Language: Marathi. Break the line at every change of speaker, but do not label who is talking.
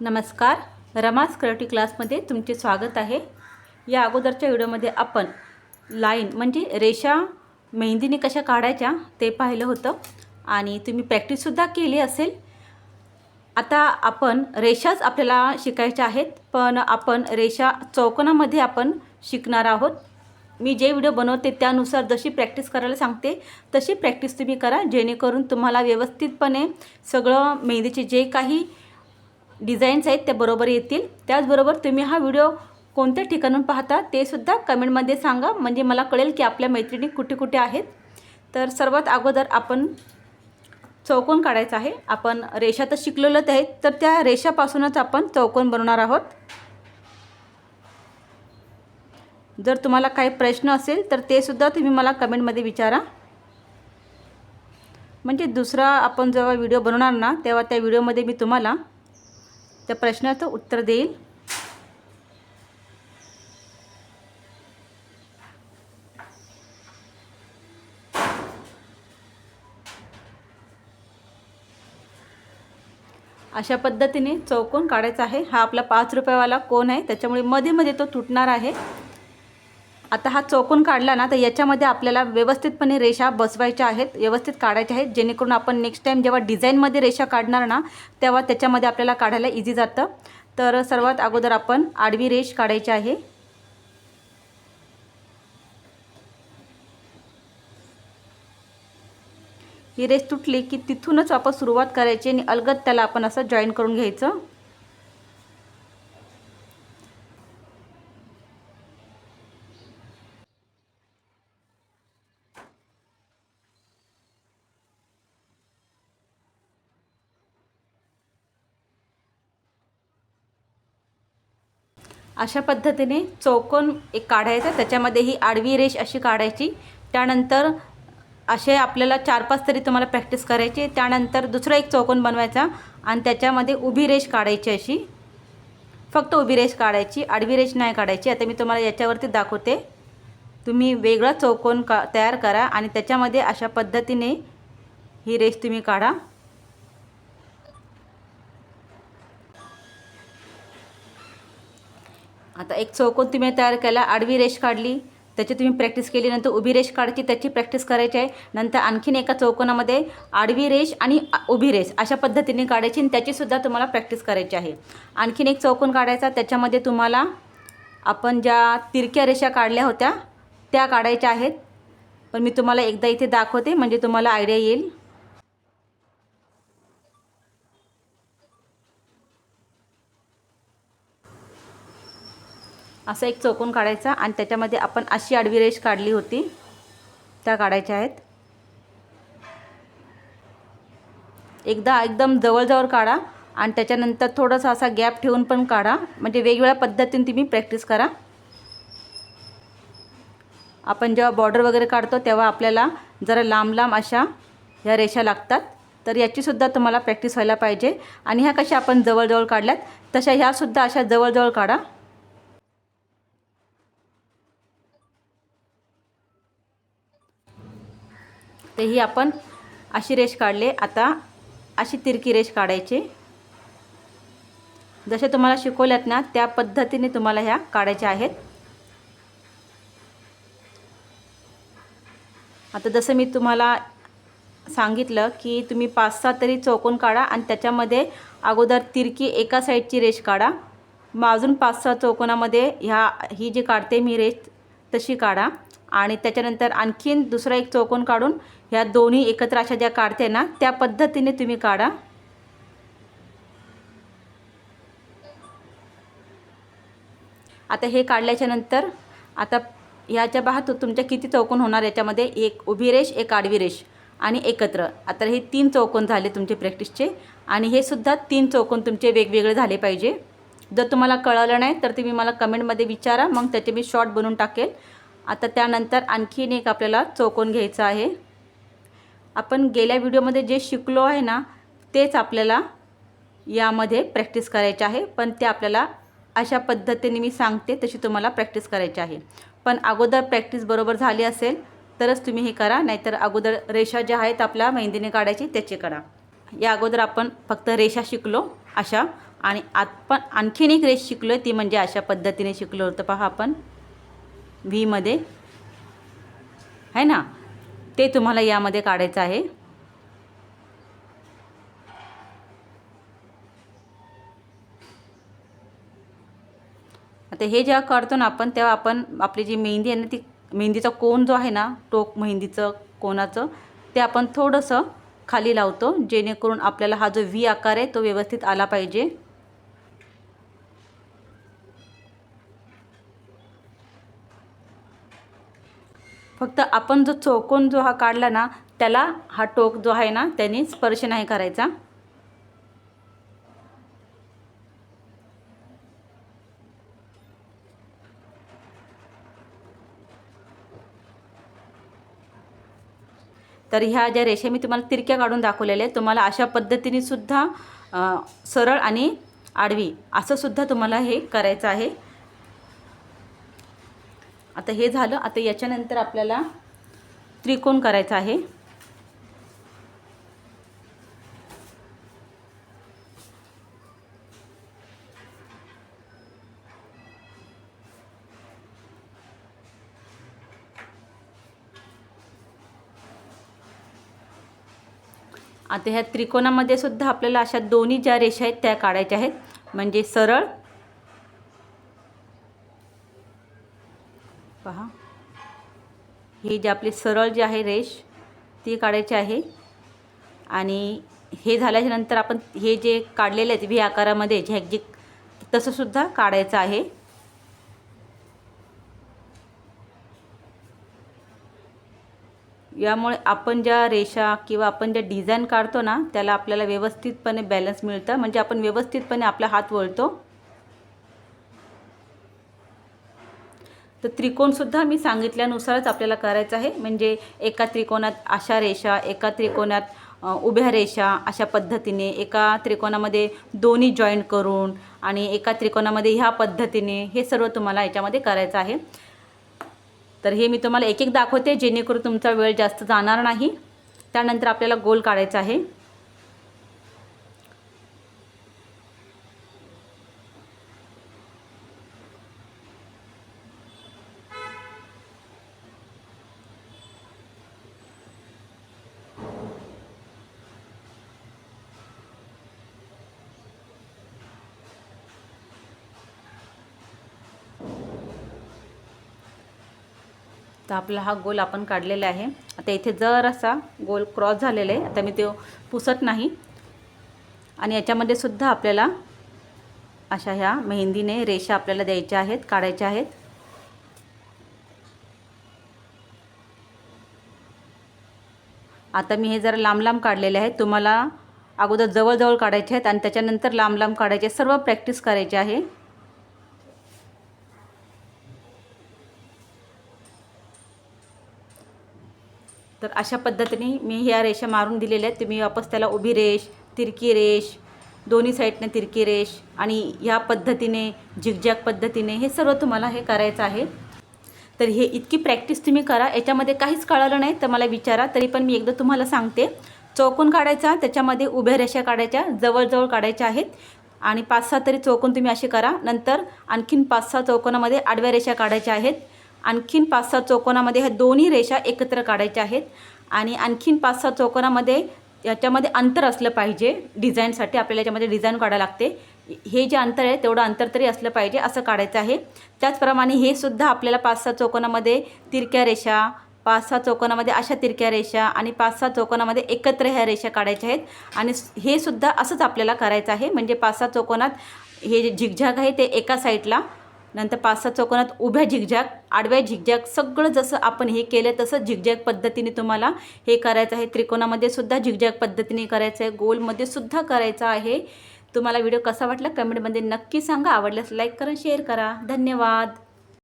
नमस्कार. रमास करटी क्लासमध्ये तुमचे स्वागत आहे. या अगोदरच्या व्हिडिओमध्ये आपण लाईन म्हणजे रेषा मेहंदीने कशा काढायच्या ते पाहिलं होतं आणि तुम्ही प्रॅक्टिससुद्धा केली असेल. आता आपण रेषाच आपल्याला शिकायच्या आहेत पण आपण रेषा चौकोनामध्ये आपण शिकणार आहोत. मी जे व्हिडिओ बनवते त्यानुसार जशी प्रॅक्टिस करायला सांगते तशी प्रॅक्टिस तुम्ही करा जेणेकरून तुम्हाला व्यवस्थितपणे सगळं मेहंदीचे जे काही डिझाईन्स आहेत त्या बरोबर येतील. त्याचबरोबर तुम्ही हा व्हिडिओ कोणत्या ठिकाणून पाहता ते सुद्धा कमेंटमध्ये सांगा. म्हणजे मला कळेल की आपल्या मैत्रिणी कुठे कुठे आहेत. तर सर्वात अगोदर आपण चौकोन काढायचा आहे. आपण रेषा तर शिकलेलोच आहेत तर त्या रेषापासूनच आपण चौकोन बनवणार आहोत. जर तुम्हाला काही प्रश्न असेल तर ते सुद्धा तुम्ही मला कमेंटमध्ये विचारा. म्हणजे दुसरा आपण जेव्हा व्हिडिओ बनवणार ना तेव्हा त्या व्हिडिओमध्ये मी तुम्हाला त्या प्रश्नाचं उत्तर देईल. अशा पद्धतीने चौकोन काढायचा आहे. हा आपला पाच रुपयावाला कोण आहे. त्याच्यामुळे मध्ये मध्ये तो तुटणार आहे. आता हा चौकोन काढला ना तर याच्यामध्ये आपल्याला व्यवस्थितपणे रेषा बसवायच्या आहेत व्यवस्थित काढायच्या आहेत. जेणेकरून आपण नेक्स्ट टाईम जेव्हा डिझाईनमध्ये रेषा काढणार ना तेव्हा त्याच्यामध्ये आपल्याला काढायला इझी जातं. तर सर्वात अगोदर आपण आडवी रेष काढायची आहे. ही रेस तुटली की तिथूनच आपण सुरुवात करायची आणि अलगद त्याला आपण असं जॉईन करून घ्यायचं. अशा पद्धतीने चौकोन एक काढायचा त्याच्यामध्ये ही आडवी रेष अशी काढायची. त्यानंतर असे आपल्याला चार पाच तरी तुम्हाला प्रॅक्टिस करायची. त्यानंतर दुसरा एक चौकोन बनवायचा आणि त्याच्यामध्ये उभी रेष काढायची अशी. फक्त उभी रेष काढायची आडवी रेष नाही काढायची. आता मी तुम्हाला याच्यावरती दाखवते. तुम्ही वेगळा चौकोन का तयार करा आणि त्याच्यामध्ये अशा पद्धतीने ही रेष तुम्ही काढा. आता एक चौकोन तुम्ही तयार केला आडवी रेष काढली त्याची तुम्ही प्रॅक्टिस केली नंतर उभी रेष काढायची त्याची प्रॅक्टिस करायची आहे. नंतर आणखीन एका चौकोनामध्ये आडवी रेष आणि उभी रेष अशा पद्धतीने काढायची आणि त्याचीसुद्धा तुम्हाला प्रॅक्टिस करायची आहे. आणखीन एक चौकोन काढायचा त्याच्यामध्ये तुम्हाला आपण ज्या तिरक्या रेषा काढल्या होत्या त्या काढायच्या आहेत. पण मी तुम्हाला एकदा इथे दाखवते म्हणजे तुम्हाला आयडिया येईल. असा एक चौकोन काढायचा आणि त्याच्यामध्ये आपण अशी आडवी रेष काढली होती. त्या काढायच्या आहेत. एकदा एकदम जवळजवळ काढा आणि त्याच्यानंतर थोडासा असा गॅप ठेवून पण काढा. म्हणजे वेगवेगळ्या पद्धतीने तुम्ही प्रॅक्टिस करा. आपण जेव्हा बॉर्डर वगैरे काढतो तेव्हा आपल्याला जरा लांब लांब अशा ह्या रेषा लागतात. तर याचीसुद्धा तुम्हाला प्रॅक्टिस व्हायला पाहिजे. आणि ह्या कशा आपण जवळजवळ काढल्यात तशा ह्यासुद्धा अशा जवळजवळ काढा. तर ही आपण अशी रेष काढले. आता अशी तिरकी रेष काढायची. जसे तुम्हाला शिकवल्यात ना त्या पद्धतीने तुम्हाला ह्या काढायच्या आहेत. आता जसं मी तुम्हाला सांगितलं की तुम्ही पाच सहा तरी चौकोन काढा आणि त्याच्यामध्ये अगोदर तिरकी एका साईडची रेष काढा. मग अजून पाच सहा चौकोनामध्ये ह्या ही जी काढते मी रेष तशी काढा. आणि त्याच्यानंतर आणखीन दुसरा एक चौकोन काढून ह्या दोन्ही एकत्र अशा ज्या काढते ना त्या पद्धतीने तुम्ही काढा. आता हे काढल्याच्या नंतर आता ह्याच्या पाहतो तुमच्या किती चौकोन होणार याच्यामध्ये एक उभी रेष एक आडवी रेष आणि एकत्र. आता हे तीन चौकोन झाले तुमचे प्रॅक्टिसचे आणि हे सुद्धा तीन चौकोन तुमचे वेगवेगळे झाले पाहिजे. जर तुम्हाला कळलं नाही तर तुम्ही मला कमेंटमध्ये विचारा मग त्याचे मी शॉर्ट बनवून टाकेल. आता त्यानंतर आणखीन एक आपल्याला चौकोन घ्यायचं आहे. आपण गेल्या व्हिडिओमध्ये जे शिकलो आहे ना तेच आपल्याला यामध्ये प्रॅक्टिस करायचे आहे. पण ते आपल्याला अशा पद्धतीने मी सांगते तशी तुम्हाला प्रॅक्टिस करायची आहे. पण अगोदर प्रॅक्टिस बरोबर झाली असेल तरच तुम्ही हे करा. नाहीतर अगोदर रेषा ज्या आहेत आपल्या मेहंदीने काढायची त्याची करा. या अगोदर आपण फक्त रेषा शिकलो अशा. आणि आपण आणखीन एक रेष शिकलो आहे ती म्हणजे अशा पद्धतीने शिकलो होतं पहा आपण. व्हीमध्ये. आहे ना? ते तुम्हाला यामध्ये काढायचं आहे. आता हे जेव्हा काढतो ना आपण तेव्हा आपण आपली जी मेहंदी आहे ना ती मेहंदीचा कोण जो आहे ना टोक मेहंदीचं कोणाचं ते आपण थोडंसं खाली लावतो जेणेकरून आपल्याला हा जो व्ही आकार आहे तो व्यवस्थित आला पाहिजे. फक्त आपण जो चौकोन जो हा काढला ना त्याला हा टोक जो आहे ना त्याने स्पर्श नाही करायचा. तर ह्या ज्या रेषा मी तुम्हाला तिरक्या काढून दाखवलेल्या आहेत तुम्हाला अशा पद्धतीने सुद्धा सरळ आणि आडवी असं सुद्धा तुम्हाला हे करायचं आहे. आता हे झालं. आता याच्यानंतर आपल्याला त्रिकोण करायचा आहे. आता ह्या त्रिकोणामध्ये सुद्धा आपल्याला अशा दोन्ही ज्या रेषा आहेत त्या काढायच्या आहेत. म्हणजे सरळ पहा. हे जे आपली सरळ जी आहे रेष ती काढायची आहे. आणि हे झाल्याच्यानंतर आपण हे जे काढलेले आहेत व्ही आकारामध्ये झॅकझिक तसंसुद्धा काढायचं आहे. यामुळे आपण ज्या रेषा किंवा आपण ज्या डिझाईन काढतो ना त्याला आपल्याला व्यवस्थितपणे बॅलन्स मिळतं. म्हणजे आपण व्यवस्थितपणे आपला हात वळतो. तर त्रिकोणसुद्धा मी सांगितल्यानुसारच आपल्याला करायचं आहे. म्हणजे एका त्रिकोणात अशा रेषा एका त्रिकोणात उभ्या रेषा अशा पद्धतीने एका त्रिकोणामध्ये दोन्ही जॉईंट करून आणि एका त्रिकोणामध्ये ह्या पद्धतीने हे सर्व तुम्हाला याच्यामध्ये करायचं आहे. तर हे मी तुम्हाला एक एक दाखवते जेणेकरून तुमचा वेळ जास्त जाणार नाही. त्यानंतर आपल्याला गोल काढायचा आहे. तर आपला हा गोल आपण काढलेला आहे. आता इथे जर असा गोल क्रॉस झालेला आहे. आता मी तो पुसत नाही. आणि याच्यामध्ये सुद्धा आपल्याला अशा ह्या मेहंदीने रेषा आपल्याला द्यायच्या आहेत काढायच्या आहेत. आता मी हे जरा लांब लांब काढलेले आहेत. तुम्हाला अगोदर जवळजवळ काढायचे आहेत आणि त्याच्यानंतर लांब लांब काढायचे सर्व प्रॅक्टिस करायची आहे. तर अशा पद्धतीने मी ह्या रेषा मारून दिलेल्या आहेत. तुम्ही वापस त्याला उभी रेष तिरकी रेष दोन्ही साईडने तिरकी रेष आणि ह्या पद्धतीने झिगझॅग पद्धतीने हे सर्व तुम्हाला हे करायचं आहे. तर हे इतकी प्रॅक्टिस तुम्ही करा. याच्यामध्ये काहीच कळालं नाही तर मला विचारा. तरी पण मी एकदा तुम्हाला सांगते. चौकोन काढायचा त्याच्यामध्ये उभ्या रेषा काढायच्या जवळजवळ काढायच्या आहेत. आणि पाच सहा तरी चौकोन तुम्ही असे करा. नंतर आणखीन पाच सहा चौकोनामध्ये आडव्या रेषा काढायच्या आहेत. आणखीन पाच सहा चौकोनामध्ये ह्या दोन्ही रेषा एकत्र काढायच्या आहेत. आणि आणखीन पाच सहा चौकोनामध्ये याच्यामध्ये अंतर असलं पाहिजे. डिझाईनसाठी आपल्याला याच्यामध्ये डिझाईन काढायला लागते. हे जे अंतर आहे तेवढं अंतर तरी असलं पाहिजे असं काढायचं आहे. त्याचप्रमाणे हे सुद्धा आपल्याला पाच सहा चौकोनामध्ये तिरक्या रेषा पाच सहा चौकोनामध्ये अशा तिरक्या रेषा आणि पाच सहा चौकोनामध्ये एकत्र ह्या रेषा काढायच्या आहेत. आणि हे सुद्धा असंच आपल्याला करायचं आहे. म्हणजे पाच सहा चौकोनात हे जे झिगझॅग आहे ते एका साईडला नंतर पाच सहा चौकोनात उभ्या झिगझॅग आडव्या झिगझॅग सगळं जसं आपण हे केलं तसं झिगझॅग पद्धतीने तुम्हाला हे करायचं आहे. त्रिकोणामध्ये सुद्धा झिगझॅग पद्धतीने करायचं आहे. गोलमध्ये सुद्धा करायचं आहे. तुम्हाला व्हिडिओ कसा वाटला कमेंटमध्ये नक्की सांगा. आवडल्यास लाईक करा शेअर करा. धन्यवाद.